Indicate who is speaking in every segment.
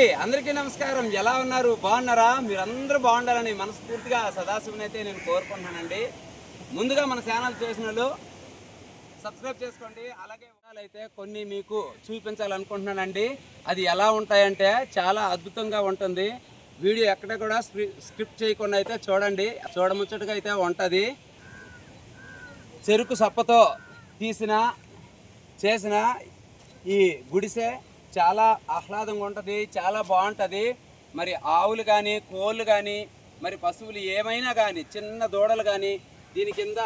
Speaker 1: అండి అందరికీ నమస్కారం. ఎలా ఉన్నారు? బాగున్నారా? మీరందరూ బాగుండాలని మనస్ఫూర్తిగా సదాశివుని అయితే నేను కోరుకుంటున్నానండి. ముందుగా మన ఛానల్ చూసిన సబ్స్క్రైబ్ చేసుకోండి. అలాగే అయితే కొన్ని మీకు చూపించాలనుకుంటున్నానండి. అది ఎలా ఉంటాయంటే చాలా అద్భుతంగా ఉంటుంది. వీడియో ఎక్కడ కూడా స్క్రిప్ట్ చేయకుండా అయితే చూడండి. చూడముచ్చటగా అయితే ఉంటుంది. చెరుకు సప్పతో తీసిన చేసిన ఈ గుడిసె చాలా ఆహ్లాదంగా ఉంటుంది చాలా బాగుంటుంది. మరి ఆవులు కానీ కోళ్ళు కానీ మరి పశువులు ఏమైనా కానీ చిన్న దూడలు కానీ దీని కింద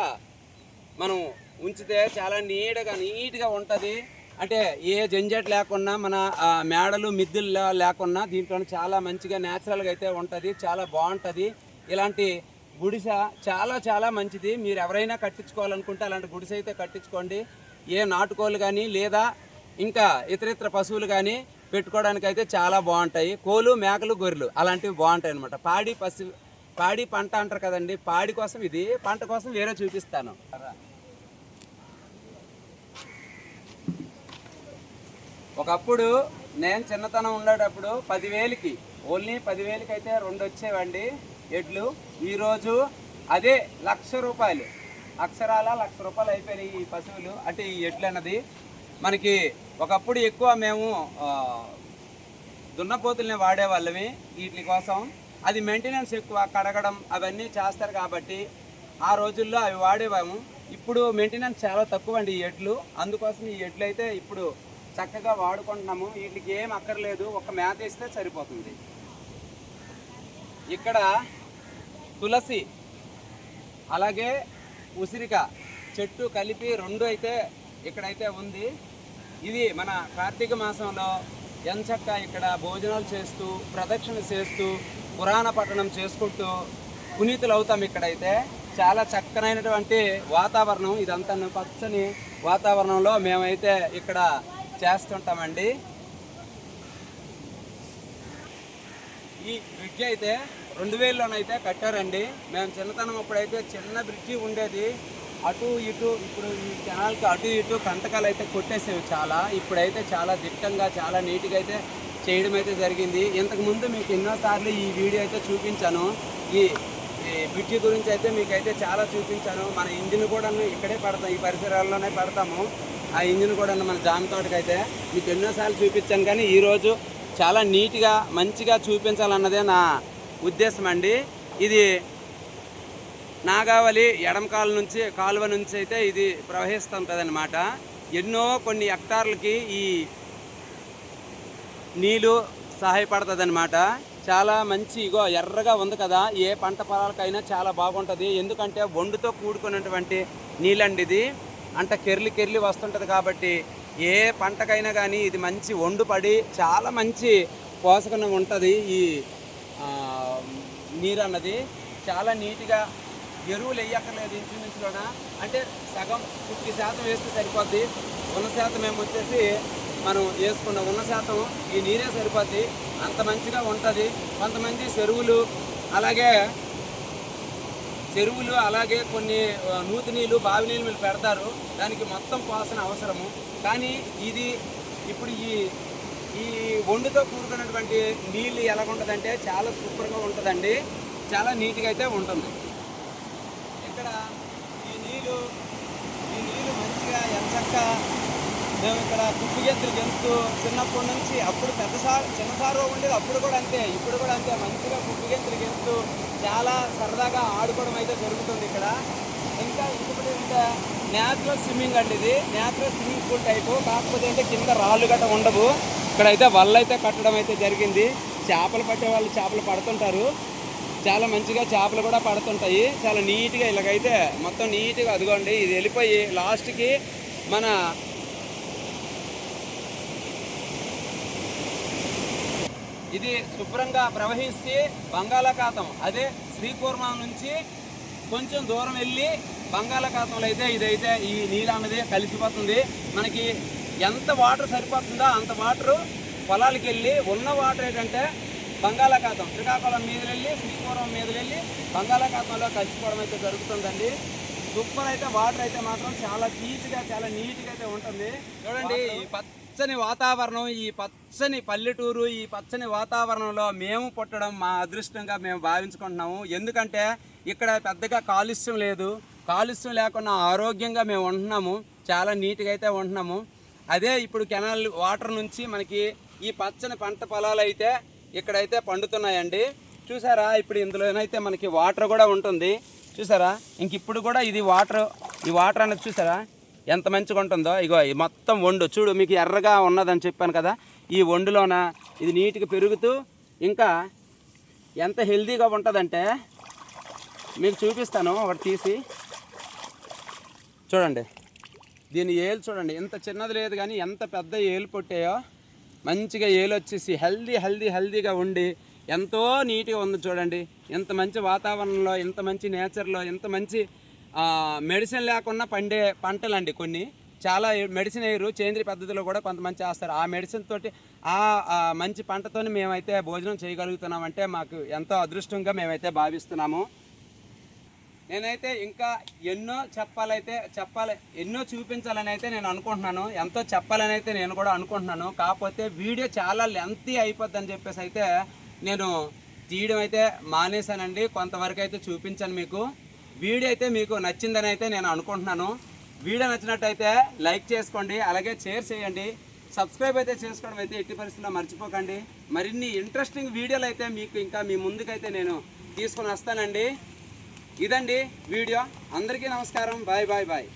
Speaker 1: మనం ఉంచితే చాలా నీట్గా నీట్గా ఉంటుంది. అంటే ఏ జంజట్ లేకుండా మన మేడలు మిద్దులు లేకున్నా లేకుండా దీంట్లో చాలా మంచిగా న్యాచురల్గా అయితే ఉంటుంది చాలా బాగుంటుంది. ఇలాంటి గుడిసె చాలా చాలా మంచిది. మీరు ఎవరైనా కట్టించుకోవాలనుకుంటే అలాంటి గుడిసె అయితే కట్టించుకోండి. ఏ నాటుకోళ్ళు కానీ లేదా ఇంకా ఇతర ఇతర పశువులు కానీ పెట్టుకోవడానికి అయితే చాలా బాగుంటాయి. కోలు మేకలు గొర్రెలు అలాంటివి బాగుంటాయి అనమాట పాడి పశు పాడి పంట అంటారు కదండి. పాడి కోసం ఇది పంట కోసం వేరే చూపిస్తాను. ఒకప్పుడు నేను చిన్నతనం ఉండేటప్పుడు పదివేలకి ఓన్లీ పదివేలకి అయితే రెండు వచ్చేవండి ఎడ్లు. ఈరోజు అదే లక్ష రూపాయలు. అక్షరాల లక్ష రూపాయలు అయిపోయినాయి ఈ పశువులు అంటే ఈ ఎడ్లు అన్నది మనకి ఒకప్పుడు ఎక్కువ మేము దున్నపోతుల్ని వాడేవాళ్ళమి వీటి కోసం. అది మెయింటెనెన్స్ ఎక్కువ కడగడం అవన్నీ చేస్తారు కాబట్టి ఆ రోజుల్లో అవి వాడేవాము. ఇప్పుడు మెయింటెనెన్స్ చాలా తక్కువ అండి ఈ ఎడ్లు. అందుకోసం ఈ ఎడ్లు అయితే ఇప్పుడు చక్కగా వాడుకుంటున్నాము. వీటికి ఏం అక్కర్లేదు. ఒక మేత ఇస్తే సరిపోతుంది. ఇక్కడ తులసి అలాగే ఉసిరిక చెట్టు కలిపి రెండు అయితే ఇక్కడైతే ఉంది. ఇది మన కార్తీక మాసంలో ఎంచక్క ఇక్కడ భోజనాలు చేస్తూ ప్రదక్షిణ చేస్తూ పురాణ పఠనం చేసుకుంటూ పునీతులు అవుతాం ఇక్కడైతే. చాలా చక్కనైనటువంటి వాతావరణం. ఇదంతా పచ్చని వాతావరణంలో మేమైతే ఇక్కడ చేస్తుంటామండి. ఈ బ్రిడ్జ్ అయితే రెండు వేలలోనైతే కట్టారండి. మేము చిన్నతనం అప్పుడైతే చిన్న బ్రిడ్జి ఉండేది. అటు ఇటు ఇప్పుడు ఈ కెనాల్కి అటు ఇటు కంటకాలు అయితే కొట్టేసేవి చాలా. ఇప్పుడైతే చాలా దిట్టంగా చాలా నీట్గా అయితే చేయడం అయితే జరిగింది. ఇంతకుముందు మీకు ఎన్నోసార్లు ఈ వీడియో అయితే చూపించాను. ఈ ఈ బ్రిడ్జి గురించి అయితే మీకైతే చాలా చూపించాను. మన ఇంజిన్ కూడా ఇక్కడే పడతాం ఈ పరిసరాల్లోనే పడతాము. ఆ ఇంజిన్ కూడా మన జామ్ తోటకైతే మీకు ఎన్నోసార్లు చూపించాను. కానీ ఈరోజు చాలా నీట్గా మంచిగా చూపించాలన్నదే నా ఉద్దేశం అండి. ఇది నాగావళి ఎడంకాల నుంచి కాలువ నుంచి అయితే ఇది ప్రవహిస్తుంటుంది అనమాట ఎన్నో కొన్ని హెక్టార్లకి ఈ నీళ్ళు సహాయపడుతుందన్నమాట. చాలా మంచి ఇగో ఎర్రగా ఉంది కదా. ఏ పంట పొలాలకైనా చాలా బాగుంటుంది. ఎందుకంటే ఒండుతో కూడుకున్నటువంటి నీళ్ళండి ఇది. అంట కెర్లి కెర్లి వస్తుంటుంది కాబట్టి ఏ పంటకైనా కానీ ఇది మంచి ఒండు పడి చాలా మంచి పోషకం ఉంటుంది ఈ నీరు అన్నది చాలా నీట్గా ఎరువులు వేయక్కర్లేదు ఇంచుమించులోన? అంటే సగం ఫిఫ్టీ శాతం వేస్తే సరిపోద్ది. ఉన్న శాతం మేము వచ్చేసి మనం వేసుకున్న ఉన్న శాతం ఈ నీరే సరిపోద్ది. అంత మంచిగా ఉంటుంది. కొంతమంది చెరువులు అలాగే చెరువులు అలాగే కొన్ని నూతి నీళ్ళు బావి నీళ్ళు పెడతారు. దానికి మొత్తం పోసిన అవసరము. కానీ ఇది ఇప్పుడు ఈ ఈ ఒండుతో కూడుకున్నటువంటి నీళ్ళు ఎలాగుంటుందంటే చాలా సూపర్గా ఉంటుందండి. చాలా నీట్గా అయితే ఉంటుంది. ఇక్కడ ఈ నీళ్ళు ఈ నీళ్ళు మంచిగా ఎంచక్క. మేము ఇక్కడ కుప్పి గెంతులు గెంతు చిన్నప్పటి నుంచి అప్పుడు పెద్ద సార్ చిన్న సారు ఉండేది అప్పుడు కూడా అంతే ఇప్పుడు కూడా అంతే. మంచిగా కుప్పి గెంతులు గెంతు చాలా సరదాగా ఆడుకోవడం అయితే జరుగుతుంది ఇక్కడ. ఇంకా ఇంకొకటి ఇంకా న్యాచురల్ స్విమ్మింగ్ అండి ఇది. Natural swimming pool type. కాకపోతే అంటే కింద రాళ్ళు గట్ట ఉండవు. ఇక్కడ అయితే వల్ల అయితే కట్టడం అయితే జరిగింది. చేపలు పట్టే వాళ్ళు చేపలు పడుతుంటారు. చాలా మంచిగా చేపలు కూడా పడుతుంటాయి. చాలా నీట్గా ఇలాగైతే మొత్తం నీట్గా అదిగోండి ఇది వెళ్ళిపోయి లాస్ట్కి మన ఇది శుభ్రంగా ప్రవహిస్తే బంగాళాఖాతం అదే శ్రీకూర్మ నుంచి కొంచెం దూరం వెళ్ళి బంగాళాఖాతంలో అయితే ఇదైతే ఈ నీళ్ళు అనేది కలిసిపోతుంది. మనకి ఎంత వాటర్ సరిపోతుందో అంత వాటర్ పొలాలకు వెళ్ళి ఉన్న వాటర్ ఏంటంటే బంగాళాఖాతం. శ్రీకాకుళం మీద వెళ్ళి శ్రీకూర్మం మీద వెళ్ళి బంగాళాఖాతంలో కలిసిపోవడం అయితే జరుగుతుందండి. సూపర్ అయితే వాటర్ అయితే మాత్రం చాలా పీచ్గా చాలా నీట్గా అయితే ఉంటుంది. చూడండి ఈ పచ్చని వాతావరణం ఈ పచ్చని పల్లెటూరు ఈ పచ్చని వాతావరణంలో మేము పుట్టడం మా అదృష్టంగా మేము భావించుకుంటున్నాము. ఎందుకంటే ఇక్కడ పెద్దగా కాలుష్యం లేదు. కాలుష్యం లేకుండా ఆరోగ్యంగా మేము ఉంటున్నాము. చాలా నీట్గా అయితే ఉంటున్నాము. అదే ఇప్పుడు కెనాల్ వాటర్ నుంచి మనకి ఈ పచ్చని పంట పొలాలు అయితే ఇక్కడైతే పండుతున్నాయండి. చూసారా ఇప్పుడు ఇందులోనైతే మనకి వాటర్ కూడా ఉంటుంది. చూసారా ఇంక ఇప్పుడు కూడా ఇది వాటర్ ఈ వాటర్ అనేది చూసారా ఎంత మంచిగా ఉంటుందో. ఇగో ఈ మొత్తం వండు. చూడు మీకు ఎర్రగా ఉన్నదని చెప్పాను కదా ఈ వండులోన ఇది నీట్గా పెరుగుతూ ఇంకా ఎంత హెల్తీగా ఉంటుందంటే మీకు చూపిస్తాను ఒకటి తీసి. చూడండి దీని ఏలు చూడండి. ఎంత చిన్నది లేదు కానీ ఎంత పెద్ద ఏలు పుట్టాయో. మంచిగా ఏలు వచ్చేసి హెల్దీ హెల్దీ హెల్దీగా ఉండి ఎంతో నీట్గా ఉంది చూడండి. ఇంత మంచి వాతావరణంలో ఇంత మంచి నేచర్లో ఇంత మంచి మెడిసిన్ లేకుండా పండే పంటలండి కొన్ని. చాలా మెడిసిన్ వేయరు సేంద్రియ పద్ధతిలో కూడా కొంతమంది చేస్తారు. ఆ మెడిసిన్ తోటి ఆ ఆ మంచి పంటతోని మేమైతే భోజనం చేయగలుగుతున్నామంటే మాకు ఎంతో అదృష్టంగా మేమైతే భావిస్తున్నాము. నేనైతే ఇంకా ఎన్నో చెప్పాలైతే చెప్పాలి ఎన్నో చూపించాలని అయితే నేను అనుకుంటున్నాను. ఎంతో చెప్పాలని అయితే నేను కూడా అనుకుంటున్నాను. కాకపోతే వీడియో చాలా లెంతీ అయిపోద్ది అని చెప్పేసి అయితే నేను తీయడం అయితే మానేశానండి. కొంతవరకు అయితే చూపించాను మీకు. వీడియో అయితే మీకు నచ్చిందని అయితే నేను అనుకుంటున్నాను. వీడియో నచ్చినట్టయితే లైక్ చేసుకోండి అలాగే షేర్ చేయండి. సబ్స్క్రైబ్ అయితే చేసుకోవడం అయితే ఎట్టి పరిస్థితుల్లో మర్చిపోకండి. మరిన్ని ఇంట్రెస్టింగ్ వీడియోలు అయితే మీకు ఇంకా మీ ముందుకైతే నేను తీసుకొని వస్తానండి. ఇదండి వీడియో. అందరికీ నమస్కారం. Bye bye bye.